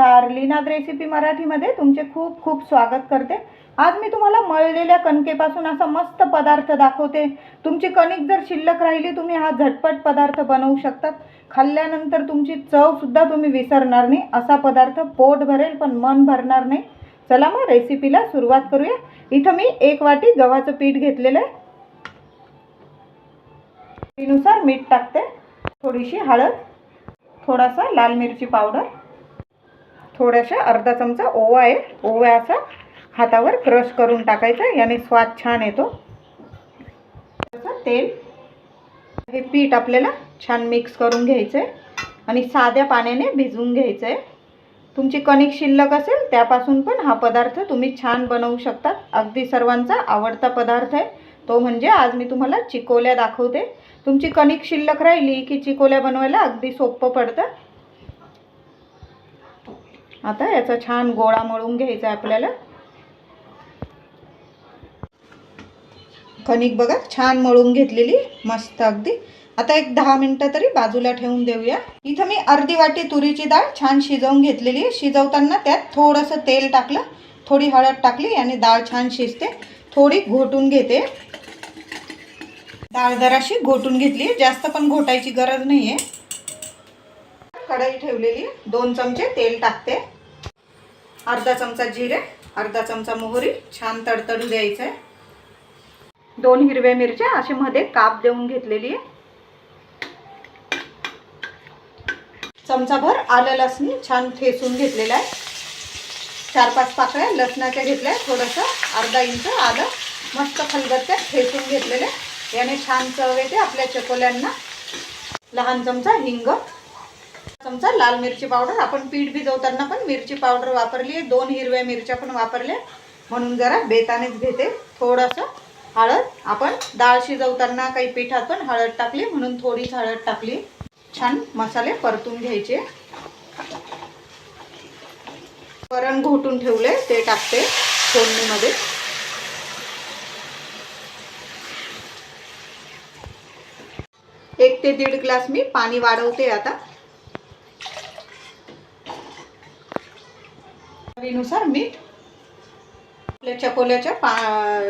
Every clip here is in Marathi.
नमस्कार लीनाद रेसिपी मराठीमध्ये तुमचे खूप खूप स्वागत करते. आज मी तुम्हाला मळलेल्या कणकेपासून असा मस्त पदार्थ दाखवते. तुमची कणिक जर शिल्लक राहिली तुम्ही हा झटपट पदार्थ बनवू शकतात. खाल्ल्यानंतर तुमची चवसुद्धा तुम्ही विसरणार नाही. असा पदार्थ पोट भरेल पण मन भरणार नाही. चला मग रेसिपीला सुरुवात करूया. इथं मी एक वाटी गव्हाचं पीठ घेतलेलं आहे. नुसार मीठ टाकते. थोडीशी हळद थोडासा लाल मिरची पावडर. थोड्याशा अर्धा चमचा ओवा आहे. ओव्याचा हातावर क्रश करून टाकायचा. याने स्वाद छान येतो. तेल हे पीठ आपल्याला छान मिक्स करून घ्यायचं आहे आणि साध्या पाण्याने भिजवून घ्यायचं आहे तुमची कणिक शिल्लक असेल त्यापासून पण हा पदार्थ तुम्ही छान बनवू शकतात. अगदी सर्वांचा आवडता पदार्थ आहे. तो म्हणजे आज मी तुम्हाला चिकोल्या दाखवते. तुमची कणिक शिल्लक राहिली की चिकोल्या बनवायला अगदी सोपं पडतं. आता याचा छान गोळा मळून घ्यायचा आहे आपल्याला. कणिक बघा छान मळून घेतलेली मस्त अगदी. आता एक दहा मिनटं तरी बाजूला ठेवून देऊया. इथं मी अर्धी वाटी तुरीची डाळ छान शिजवून घेतलेली आहे. शिजवताना त्यात थोडंसं तेल टाकलं थोडी हळद टाकली आणि डाळ छान शिजते. थोडी घोटून घेते. डाळ जराशी घोटून घेतली जास्त पण घोटायची गरज नाही आहे कढई ठेवलेली दोन चमचे तेल टाकते. अर्धा चमचा जिरे अर्धा चमचा मोहरी छान तडतडू द्यायचं आहे दोन हिरव्या मिरच्या असे मध्ये काप देऊन घेतलेली आहे. चमचाभर आलं लसणी छान ठेसून घेतलेलं आहे. चार पाच पाकळ्या लसणाच्या घेतल्या थोडंसं अर्धा इंच आलं. मस्त खलबत्त्यात ठेसून घेतलेलं आहे. याने छान चव येते आपल्या चकोल्यांना. लहान चमचा हिंग चमचा लाल मिरची पावडर. आपण पीठ भिजवताना पण मिरची पावडर वापरली आहे. दोन हिरव्या मिरच्या पण वापरल्या म्हणून जरा बेतानेच घेते. थोडंसं हळद. आपण डाळ शिजवताना काही पिठात पण हळद टाकली. म्हणून थोडीच हळद टाकली. छान मसाले परतून घ्यायचे. वरण घोटून ठेवले. ते टाकते फोडणीमध्ये. एक ते दीड ग्लास मी पाणी वाढवते आता. चवीनुसार मीठ आपल्या चकोल्याच्या पा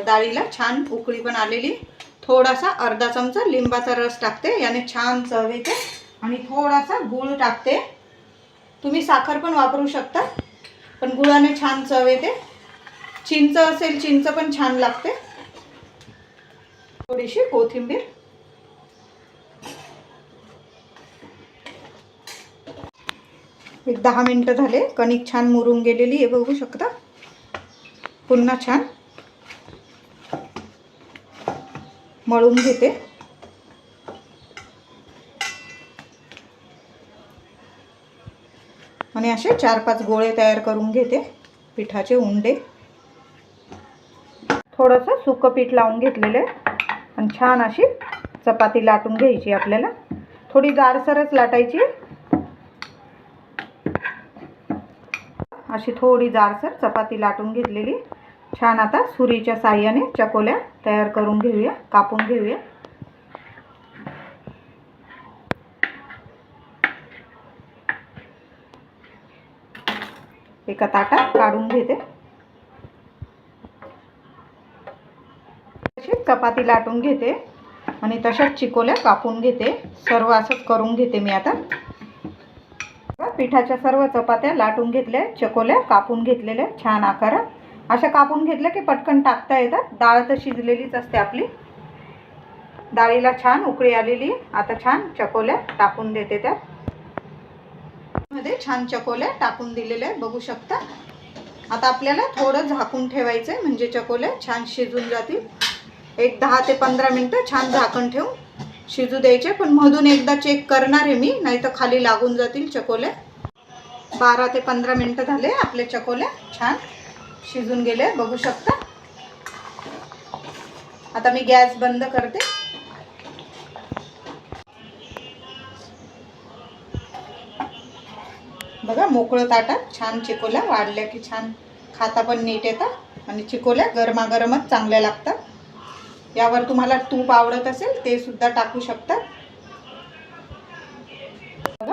डाळीला छान उकळी पण आलेली. थोडासा अर्धा चमचा लिंबाचा रस टाकते याने छान चव येते आणि थोडासा गूळ टाकते. तुम्ही साखर पण वापरू शकता पण गुळाने छान चव येते. चिंच असेल चिंच पण छान लागते. थोडीशी कोथिंबीर. एक दहा मिनटं झाले. कणिक छान मुरून गेलेली आहे बघू शकता. पुन्हा छान मळून घेते. आणि असे चार पाच गोळे तयार करून घेते. पिठाचे उंडे. थोडंसं सुकं पीठ लावून घेतलेलं. आहे आणि छान अशी चपाती लाटून घ्यायची आपल्याला. थोडी जाडसरच लाटायची. अशी थोडी जाडसर चपाती लाटून घेतलेली. छान आता सुरीच्या साह्याने चकोल्या तयार करून घेऊया कापून घेऊया. एका ताटात काढून घेते. तशी चपाती लाटून घेते आणि तशाच चिकोल्या कापून घेते. सर्व असंच करून घेते मी आता. पिठाच्या सर्व चपात्या लाटून घेतल्या चकोल्या कापून घेतलेल्या छान आकारात अशा कापून घेतल्या की पटकन टाकता येतात. डाळ तर शिजलेलीच असते आपली. डाळीला छान उकळी आलेली आता छान चकोल्या टाकून देते त्यात. मध्ये छान चकोल्या टाकून दिलेल्या बघू शकता. आता आपल्याला थोडं झाकून ठेवायचं आहे म्हणजे चकोल्या छान शिजून जातील. एक दहा ते पंधरा मिनटं छान झाकण ठेवून शिजू द्यायचे. पण मधून एकदा चेक करणार आहे मी. नाही तर खाली लागून जातील चकोल्या. बारा ते पंधरा मिनटं झाले आपले चकोले छान शिजून गेले बघू शकता. आता मी गॅस बंद करते. बघा मोकळं ताटात छान चिकोल्या वाढल्या की छान. खाता पण नीट येतात आणि चिकोल्या गरमागरमच चांगल्या लागतात. यावर तुम्हाला तूप आवडत असेल ते सुद्धा टाकू शकता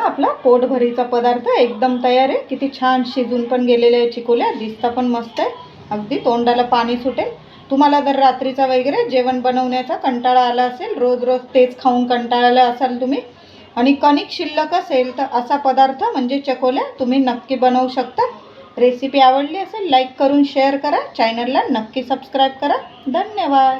आपला पोटभरीचा पदार्थ एकदम तयार आहे. किती छान शिजून पण गेलेल्या आहे चिकोल्या. दिसता पण मस्त आहे. अगदी तोंडाला पाणी सुटेल. तुम्हाला जर रात्रीचा वगैरे जेवण बनवण्याचा कंटाळा आला असेल रोज रोज तेच खाऊन कंटाळाला असाल तुम्ही आणि कणिक शिल्लक असेल तर असा पदार्थ म्हणजे चकोल्या तुम्ही नक्की बनवू शकता. रेसिपी आवडली असेल लाईक करून शेअर करा. चॅनलला नक्की सबस्क्राईब करा. धन्यवाद.